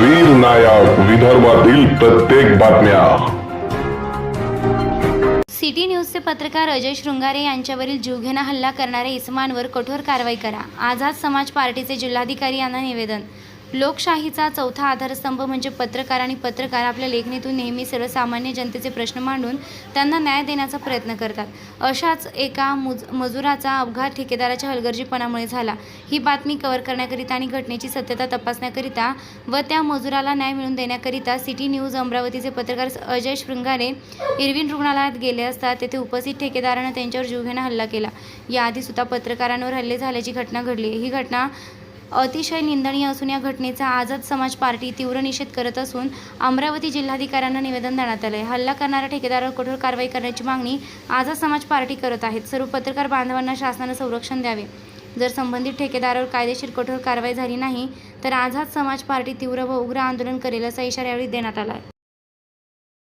वीर नायक विदर्भातील प्रत्येक बातम्या. सिटी न्यूजचे पत्रकार अजय शृंगारे यांच्यावरील जीवघेणा हल्ला करणाऱ्या इसमांवर कठोर कारवाई करा. आझाद समाज पार्टीचे जिल्हाधिकारी यांना निवेदन. लोकशाहीचा चौथा आधारस्तंभ म्हणजे पत्रकार आणि पत्रकार आपल्या लेखणीतून नेहमी सर्वसामान्य जनतेचे प्रश्न मांडून त्यांना न्याय देण्याचा प्रयत्न करतात. अशाच एका मुज मजुराचा अपघात ठेकेदाराच्या हलगर्जीपणामुळे झाला. ही बातमी कव्हर करण्याकरिता आणि घटनेची सत्यता तपासण्याकरिता व त्या मजुराला न्याय मिळवून देण्याकरिता सिटी न्यूज अमरावतीचे पत्रकार अजय शृंगारे इरविन रुग्णालयात गेले असता तेथे उपस्थित ठेकेदारानं त्यांच्यावर जीवघेणा हल्ला केला. याआधी सुद्धा पत्रकारांवर हल्ले झाल्याची घटना घडली. ही घटना अतिशय निंदनीय असून या घटनेचा आझाद समाज पार्टी तीव्र निषेध करत असून अमरावती जिल्हाधिकाऱ्यांना निवेदन देण्यात आलं आहे हल्ला करणाऱ्या ठेकेदारावर कठोर कारवाई करण्याची मागणी आझाद समाज पार्टी करत आहेत. सर्व पत्रकार बांधवांना शासनानं संरक्षण द्यावे. जर संबंधित ठेकेदारावर कायदेशीर कठोर कारवाई झाली नाही तर आझाद समाज पार्टी तीव्र व उग्र आंदोलन करेल असा इशारा यावेळी देण्यात आला आहे